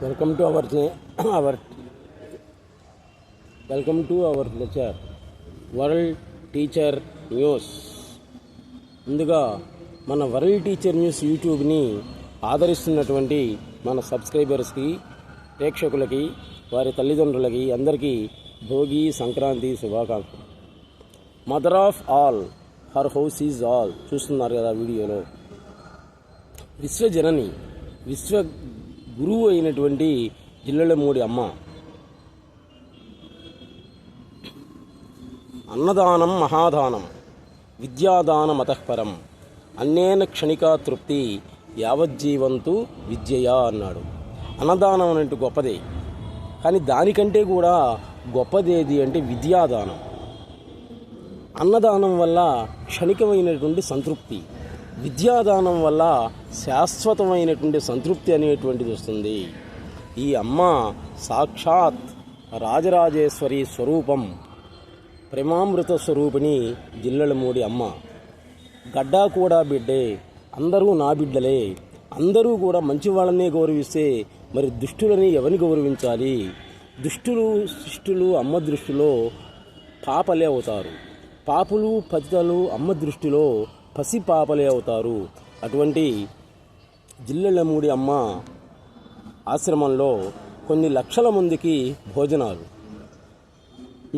Welcome to our our welcome to our lecture. World Teacher News. ముందుగా మన world teacher news యూట్యూబ్ని ఆదరిస్తున్నటువంటి మన సబ్స్క్రైబర్స్కి ప్రేక్షకులకి వారి తల్లిదండ్రులకి అందరికీ భోగి సంక్రాంతి శుభాకాంక్షలు. Mother of all her house is all చూస్తున్నారు కదా వీడియోలో. విశ్వజనని విశ్వ గురువు అయినటువంటి జిల్లెలమూడి అమ్మ. అన్నదానం మహాదానం విద్యాదానం అతఃపరం అన్నేన క్షణికా తృప్తి యావజ్జీవంతు విద్యయా అన్నాడు. అన్నదానం అంటే గొప్పదే. కానీ దానికంటే కూడా గొప్పదేది అంటే విద్యాదానం. అన్నదానం వల్ల క్షణికమైనటువంటి సంతృప్తి. విద్యాదానం వల్ల శాశ్వతమైనటువంటి సంతృప్తి అనేటువంటిది వస్తుంది. ఈ అమ్మ సాక్షాత్ రాజరాజేశ్వరి స్వరూపం ప్రేమామృత స్వరూపిణి జిల్లలమూడి అమ్మ. గడ్డా కూడా బిడ్డే అందరూ నా బిడ్డలే అందరూ కూడా మంచి వాళ్ళనే గౌరవిస్తే మరి దుష్టులని ఎవరిని గౌరవించాలి? దుష్టులు శిష్టులు అమ్మ దృష్టిలో పాపలే అవుతారు. పాపులు పతితలు అమ్మ దృష్టిలో పసి పాపలే అవుతారు. అటువంటి జిల్లెళ్ళమూడి అమ్మ ఆశ్రమంలో కొన్ని లక్షల మందికి భోజనాలు.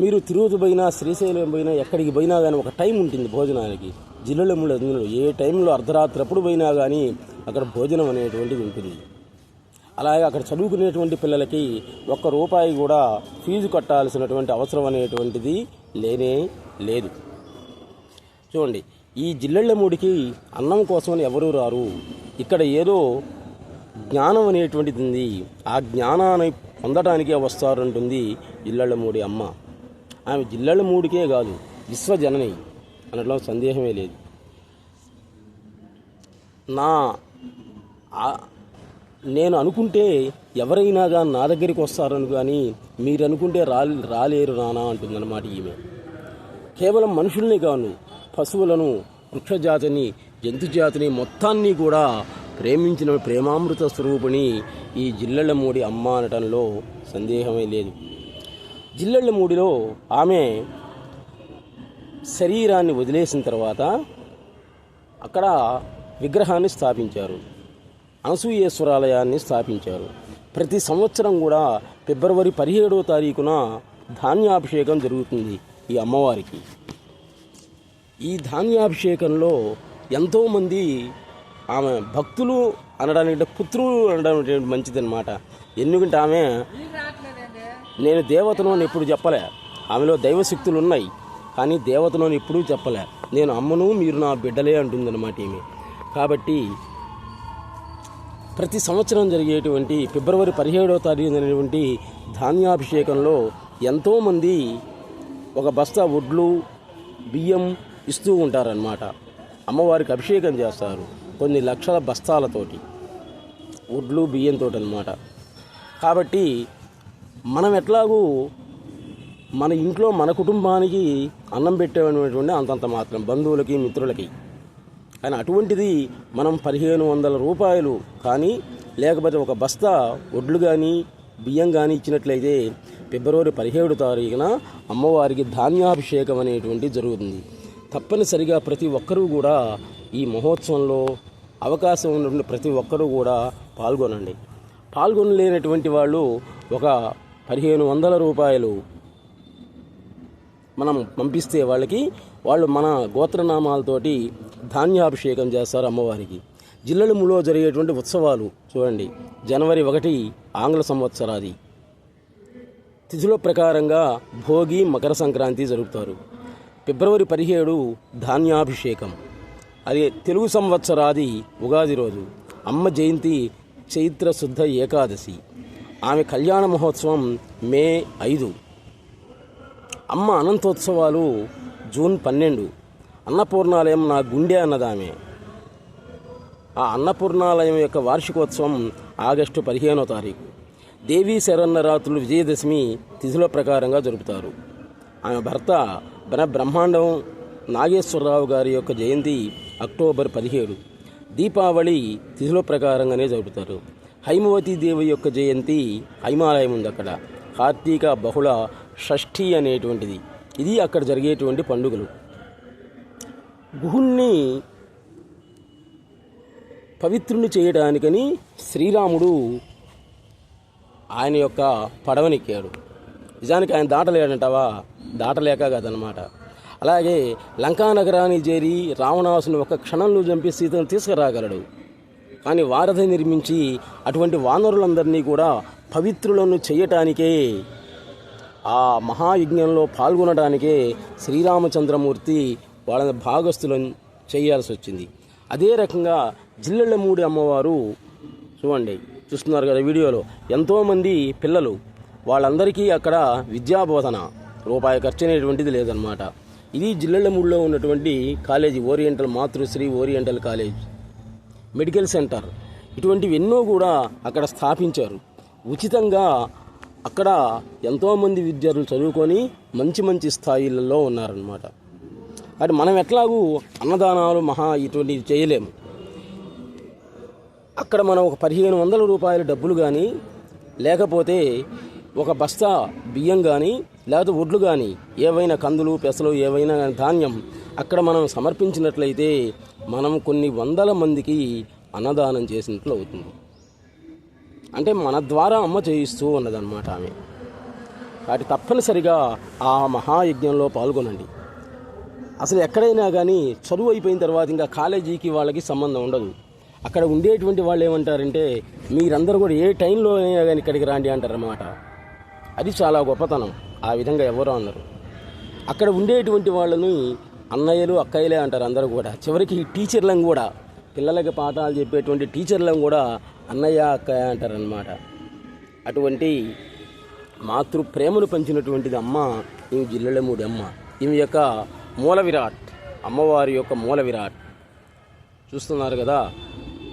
మీరు తిరుపతి పోయినా శ్రీశైలం పోయినా ఎక్కడికి పోయినా కానీ ఒక టైం ఉంటుంది భోజనానికి. జిల్లెళ్ళమూడి అందులో ఏ టైంలో అర్ధరాత్రి అప్పుడు పోయినా కానీ అక్కడ భోజనం అనేటువంటిది ఉంటుంది. అలాగే అక్కడ చదువుకునేటువంటి పిల్లలకి ఒక్క రూపాయి కూడా ఫీజు కట్టాల్సినటువంటి అవసరం అనేటువంటిది లేనే లేదు. చూడండి ఈ జిల్లెళ్ళమూడికి అన్నం కోసమని ఎవరూ రారు. ఇక్కడ ఏదో జ్ఞానం అనేటువంటిది. ఉంది ఆ జ్ఞానాన్ని పొందటానికే వస్తారంటుంది ఇల్లళ్ళమూడి అమ్మ. ఆమె ఇల్లళ్ళమూడికే కాదు విశ్వజనని అనట్లో సందేహమే లేదు. నా నేను అనుకుంటే ఎవరైనా కానీ నా దగ్గరికి వస్తారని కానీ మీరు అనుకుంటే రా రాలేరు నానా అంటుందన్నమాట ఈమె. కేవలం మనుషుల్ని కాను పశువులను వృక్షజాతిని జంతుజాతిని మొత్తాన్ని కూడా ప్రేమించిన ప్రేమామృత స్వరూపిణి ఈ జిల్లెళ్ళమూడి అమ్మ అనటంలో సందేహమే లేదు. జిల్లెళ్ళమూడిలో ఆమె శరీరాన్ని వదిలేసిన తర్వాత అక్కడ విగ్రహాన్ని స్థాపించారు. అనసూయేశ్వరాలయాన్ని స్థాపించారు. ప్రతి సంవత్సరం కూడా ఫిబ్రవరి పదిహేడో తారీఖున ధాన్యాభిషేకం జరుగుతుంది ఈ అమ్మవారికి. ఈ ధాన్యాభిషేకంలో ఎంతోమంది ఆమె భక్తులు అనడానికి పుత్రులు అనడం మంచిది మంచిదన్నమాట. ఎందుకంటే ఆమె నేను దేవతను అని ఎప్పుడు చెప్పలే. ఆమెలో దైవశక్తులు ఉన్నాయి కానీ దేవతను అని ఎప్పుడూ చెప్పలే. నేను అమ్మను మీరు నా బిడ్డలే అంటుందన్నమాట ఈమె. కాబట్టి ప్రతి సంవత్సరం జరిగేటువంటి ఫిబ్రవరి పదిహేడవ తారీఖు జరిగినటువంటి ధాన్యాభిషేకంలో ఎంతోమంది ఒక బస్తా వడ్లు బియ్యం ఇస్తూ ఉంటారనమాట అమ్మవారికి అభిషేకం చేస్తారు కొన్ని లక్షల బస్తాలతోటి. వడ్లు బియ్యంతో అనమాట కాబట్టి మనం ఎట్లాగూ మన ఇంట్లో మన కుటుంబానికి అన్నం పెట్టేటువంటి అంతంత మాత్రం బంధువులకి మిత్రులకి. కానీ అటువంటిది మనం పదిహేను వందల రూపాయలు కానీ లేకపోతే ఒక బస్తా వడ్లు కానీ బియ్యం కానీ ఇచ్చినట్లయితే ఫిబ్రవరి పదిహేడు తారీఖున అమ్మవారికి ధాన్యాభిషేకం అనేటువంటి జరుగుతుంది. తప్పనిసరిగా ప్రతి ఒక్కరూ కూడా ఈ మహోత్సవంలో అవకాశం ఉన్నటువంటి ప్రతి ఒక్కరూ కూడా పాల్గొనండి. పాల్గొనలేనటువంటి వాళ్ళు ఒక పదిహేను వందల రూపాయలు మనం పంపిస్తే వాళ్ళకి వాళ్ళు మన గోత్రనామాలతోటి ధాన్యాభిషేకం చేస్తారు అమ్మవారికి. జిల్లలములో జరిగేటువంటి ఉత్సవాలు చూడండి. జనవరి ఒకటి ఆంగ్ల సంవత్సరాది. తిథుల ప్రకారంగా భోగి మకర సంక్రాంతి జరుపుతారు. ఫిబ్రవరి పదిహేడు ధాన్యాభిషేకం. అది తెలుగు సంవత్సరాది ఉగాది రోజు. అమ్మ జయంతి చైత్ర శుద్ధ ఏకాదశి. ఆమె కళ్యాణ మహోత్సవం మే ఐదు. అమ్మ అనంతోత్సవాలు జూన్ పన్నెండు. అన్నపూర్ణాలయం నా గుండె అన్నదామె. ఆ అన్నపూర్ణాలయం యొక్క వార్షికోత్సవం ఆగస్టు పదిహేనో తారీఖు. దేవీ శరన్నరాత్రులు విజయదశమి తిథుల ప్రకారంగా జరుపుతారు. ఆమె భర్త బ్రహ్మాండం నాగేశ్వరరావు గారి యొక్క జయంతి అక్టోబర్ పదిహేడు. దీపావళి తిథుల ప్రకారంగానే జరుపుతారు. హైమవతి దేవి యొక్క జయంతి హైమాలయం ఉంది అక్కడ కార్తీక బహుళ షష్ఠి అనేటువంటిది. ఇది అక్కడ జరిగేటువంటి పండుగలు. గుహుణ్ణి పవిత్రుని చేయడానికని శ్రీరాముడు ఆయన యొక్క పడవనెక్కాడు. నిజానికి ఆయన దాటలేడంటావా? దాటలేక కదనమాట అలాగే లంకా నగరాన్ని చేరి రావణాసుని ఒక క్షణంలో చంపి సీతను తీసుకురాగలడు. కానీ వారధి నిర్మించి అటువంటి వానరులందరినీ కూడా పవిత్రులను చేయటానికే ఆ మహాయజ్ఞంలో పాల్గొనడానికే శ్రీరామచంద్రమూర్తి వాళ్ళని భాగస్థులను చేయాల్సి వచ్చింది. అదే రకంగా జిల్లెళ్ళమూడి అమ్మవారు చూడండి చూస్తున్నారు కదా వీడియోలో. ఎంతోమంది పిల్లలు వాళ్ళందరికీ అక్కడ విద్యాబోధన. రూపాయి ఖర్చు అనేటువంటిది లేదనమాట ఇది జిల్లెళ్ళమూడిలో ఉన్నటువంటి college oriental Matrusri oriental college medical centre. ఇటువంటివి ఎన్నో కూడా అక్కడ స్థాపించారు. ఉచితంగా అక్కడ ఎంతోమంది విద్యార్థులు చదువుకొని మంచి మంచి స్థాయిలలో ఉన్నారనమాట అది మనం ఎట్లాగూ అన్నదానాలు మహా ఇటువంటివి చేయలేము అక్కడ మనం ఒక పదిహేను వందల రూపాయల డబ్బులు కానీ లేకపోతే ఒక బస్తా బియ్యం కానీ లేకపోతే వడ్లు కానీ ఏవైనా కందులు పెసలు ఏవైనా ధాన్యం అక్కడ మనం సమర్పించినట్లయితే మనం కొన్ని వందల మందికి అన్నదానం చేసినట్లు అవుతుంది. అంటే మన ద్వారా అమ్మ చేయిస్తూ ఉన్నదన్నమాట ఆమె. కాబట్టి తప్పనిసరిగా ఆ మహాయజ్ఞంలో పాల్గొనండి. అసలు ఎక్కడైనా కానీ చదువు అయిపోయిన తర్వాత ఇంకా కాలేజీకి వాళ్ళకి సంబంధం ఉండదు. అక్కడ ఉండేటువంటి వాళ్ళు ఏమంటారంటే మీరందరూ కూడా ఏ టైంలో అయినా కానీ ఇక్కడికి రాండి అంటారన్నమాట. అది చాలా గొప్పతనం. ఆ విధంగా ఎవరు అన్నారు. అక్కడ ఉండేటువంటి వాళ్ళని అన్నయ్యలు అక్కయ్యలే అంటారు అందరూ కూడా. చివరికి టీచర్లను కూడా పిల్లలకి పాఠాలు చెప్పేటువంటి టీచర్లను కూడా అన్నయ్య అక్కయ్య అంటారనమాట అటువంటి మాతృ ప్రేమను పంచినటువంటిది అమ్మ ఈమె జిల్లెలమూడి అమ్మ. ఈమె యొక్క మూల విరాట్ అమ్మవారి యొక్క మూల విరాట్. చూస్తున్నారు కదా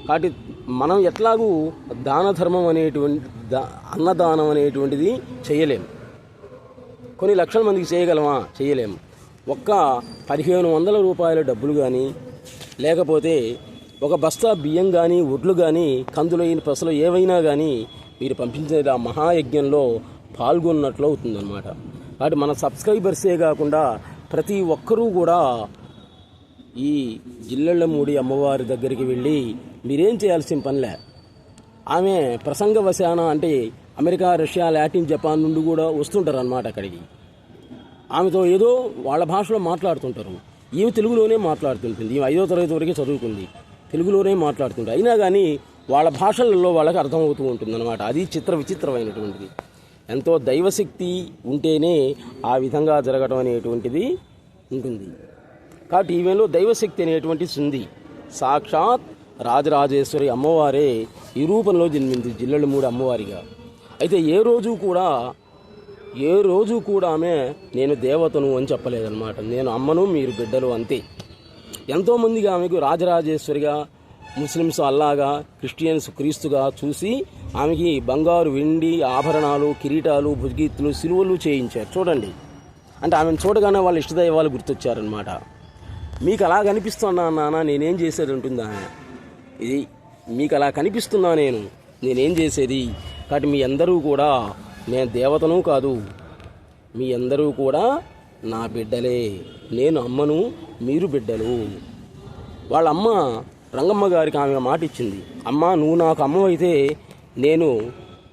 కాబట్టి మనం ఎట్లాగూ దాన ధర్మం అనేటువంటి దా అన్నదానం అనేటువంటిది చేయలేము కొన్ని లక్షల మందికి చేయగలమా? చేయలేము. ఒక్క పదిహేను వందల రూపాయల డబ్బులు కానీ లేకపోతే ఒక బస్తా బియ్యం కానీ ఒడ్లు కానీ కందులైన పసలు ఏవైనా కానీ మీరు పంపించేది ఆ మహాయజ్ఞంలో పాల్గొన్నట్లు అవుతుందన్నమాట. కాబట్టి మన సబ్స్క్రైబర్సే కాకుండా ప్రతి ఒక్కరూ కూడా ఈ జిల్లెళ్ళమూడి అమ్మవారి దగ్గరికి వెళ్ళి మీరేం చేయాల్సిన పనిలే? ఆమె ప్రసంగవశాన అంటే అమెరికా రష్యా లాటిన్ జపాన్ నుండి కూడా వస్తుంటారు అన్నమాట అక్కడికి. ఆమెతో ఏదో వాళ్ళ భాషలో మాట్లాడుతుంటారు. ఈమె తెలుగులోనే మాట్లాడుతుంటుంది. ఈమె ఐదో తరగతి వరకే చదువుకుంది. తెలుగులోనే మాట్లాడుతుంటారు అయినా కానీ వాళ్ళ భాషలలో వాళ్ళకి అర్థమవుతూ ఉంటుంది అనమాట అది చిత్ర విచిత్రమైనటువంటిది. ఎంతో దైవశక్తి ఉంటేనే ఆ విధంగా జరగడం అనేటువంటిది ఉంటుంది. కాబట్టి ఈమెలో దైవశక్తి అనేటువంటిది ఉంది. సాక్షాత్ రాజరాజేశ్వరి అమ్మవారే ఈ రూపంలో జన్మింది. జిల్లలు మూడు అమ్మవారిగా. అయితే ఏ రోజు కూడా ఏ రోజు కూడా ఆమె నేను దేవతను అని చెప్పలేదన్నమాట. నేను అమ్మను మీరు బిడ్డలు అంతే. ఎంతోమందిగా ఆమెకు రాజరాజేశ్వరిగా ముస్లిమ్స్ అల్లాగా క్రిస్టియన్స్ క్రీస్తుగా చూసి ఆమెకి బంగారు వెండి ఆభరణాలు కిరీటాలు భుజగీత్తులు సిలువలు చేయించారు. చూడండి. అంటే ఆమెను చూడగానే వాళ్ళ ఇష్టదైవాలు గుర్తొచ్చారనమాట మీకు అలా కనిపిస్తున్నా నాన్న? నేనేం చేసేది ఉంటుందా ఇది మీకు అలా కనిపిస్తున్నా నేను? నేనేం చేసేది? కాబట్టి మీ అందరూ కూడా నేను దేవతను కాదు. మీ అందరూ కూడా నా బిడ్డలే. నేను అమ్మను మీరు బిడ్డలు. వాళ్ళ అమ్మ రంగమ్మ గారికి ఆమె మాట ఇచ్చింది. అమ్మ నువ్వు నాకు అమ్మ అయితే నేను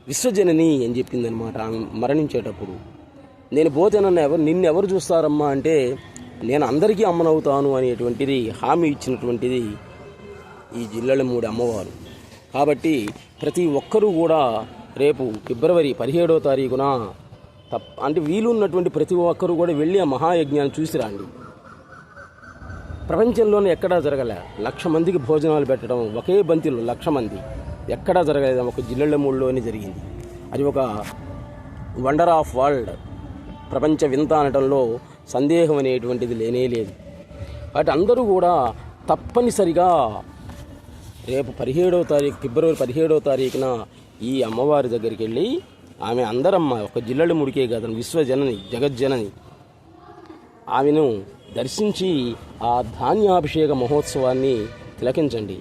విశ్వజనని అని చెప్పిందనమాట ఆమె మరణించేటప్పుడు. నేను పోతే నన్ను ఎవరు నిన్ను ఎవరు చూస్తారమ్మా అంటే నేను అందరికీ అమ్మనవుతాను అనేటువంటిది హామీ ఇచ్చినటువంటిది ఈ జిల్లాల మూడు అమ్మవారు. కాబట్టి ప్రతి ఒక్కరూ కూడా రేపు ఫిబ్రవరి పదిహేడవ తారీఖున తప్ప అంటే వీలున్నటువంటి ప్రతి ఒక్కరూ కూడా వెళ్ళి ఆ మహాయజ్ఞాన్ని చూసి రండి ప్రపంచంలోనే ఎక్కడా జరగలే. లక్ష మందికి భోజనాలు పెట్టడం ఒకే బంతిలో లక్ష మంది. ఎక్కడా జరగలేదు. ఒక జిల్లెళ్ళమూళ్ళలోనే జరిగింది. అది ఒక వండర్ ఆఫ్ వరల్డ్. ప్రపంచ వింత అనటంలో సందేహం అనేటువంటిది లేనే లేదు. వాటి అందరూ కూడా తప్పనిసరిగా రేపు పదిహేడవ తారీఖు ఫిబ్రవరి పదిహేడవ తారీఖున ఈ అమ్మవారి దగ్గరికి వెళ్ళి ఆమె అందరమ్మ ఒక జిల్లెళ్ళ ముడికే కాదు విశ్వజనని జగజ్జనని ఆమెను దర్శించి ఆ ధాన్యాభిషేక మహోత్సవాన్ని తిలకించండి.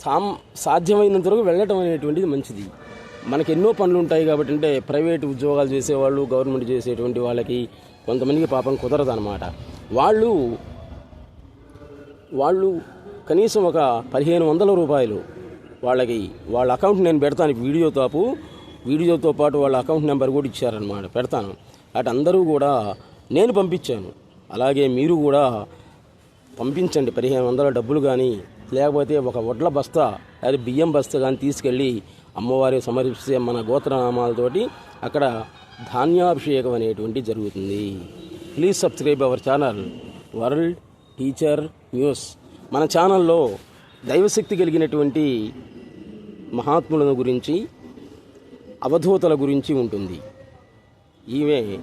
తాం సాధ్యమైనంత వరకు వెళ్ళటం అనేటువంటిది మంచిది. మనకి ఎన్నో పనులు ఉంటాయి కాబట్టి అంటే ప్రైవేట్ ఉద్యోగాలు చేసేవాళ్ళు గవర్నమెంట్ చేసేటువంటి వాళ్ళకి కొంతమందికి పాపం కుదరదు అనమాట వాళ్ళు వాళ్ళు కనీసం ఒక పదిహేను వందల రూపాయలు వాళ్ళకి వాళ్ళ అకౌంట్ నేను పెడతాను వీడియో తాపు వీడియోతో పాటు వాళ్ళ అకౌంట్ నెంబర్ కూడా ఇచ్చారనమాట పెడతాను. అటు అందరూ కూడా నేను పంపించాను. అలాగే మీరు కూడా పంపించండి. పదిహేను వందల డబ్బులు కానీ లేకపోతే ఒక వడ్ల బస్తా అది బియ్యం బస్తా కానీ తీసుకెళ్ళి అమ్మవారి సమర్పిస్తే మన గోత్రనామాలతోటి అక్కడ ధాన్యాభిషేకం అనేటువంటి జరుగుతుంది. Please subscribe our channel world teacher news మన ఛానల్లో దైవశక్తి కలిగినటువంటి మహాత్ములను గురించి అవధూతల గురించి ఉంటుంది. ఈమె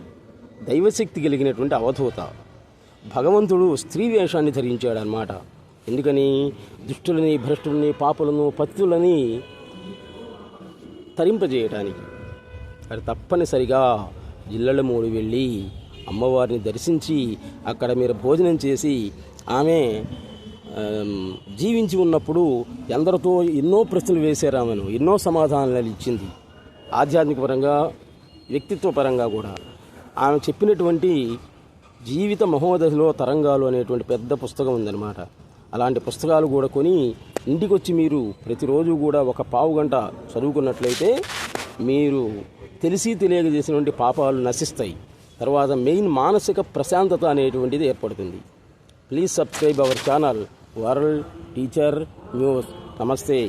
దైవశక్తి కలిగినటువంటి అవధూత. భగవంతుడు స్త్రీ వేషాన్ని ధరించాడనమాట ఎందుకని? దుష్టులని భ్రష్టులని పాపులను పత్తులని తరింపజేయటానికి. అది తప్పనిసరిగా జిల్లల మూడు వెళ్ళి అమ్మవారిని దర్శించి అక్కడ మీరు భోజనం చేసి ఆమె జీవించి ఉన్నప్పుడు ఎందరితో ఎన్నో ప్రశ్నలు వేశారు ఎన్నో సమాధానాలు ఇచ్చింది. ఆధ్యాత్మిక పరంగా వ్యక్తిత్వ పరంగా కూడా. ఆమె చెప్పినటువంటి జీవిత మహోదశలో తరంగాలు అనేటువంటి పెద్ద పుస్తకం ఉందన్నమాట. అలాంటి పుస్తకాలు కూడా కొని ఇంటికొచ్చి మీరు ప్రతిరోజు కూడా ఒక పావు గంట చదువుకున్నట్లయితే మీరు తెలిసి తెలియక చేసినటువంటి పాపాలు నశిస్తాయి. తర్వాత మెయిన్ మానసిక ప్రశాంతత అనేటువంటిది ఏర్పడుతుంది. Please subscribe our channel. World teacher news. నమస్తే.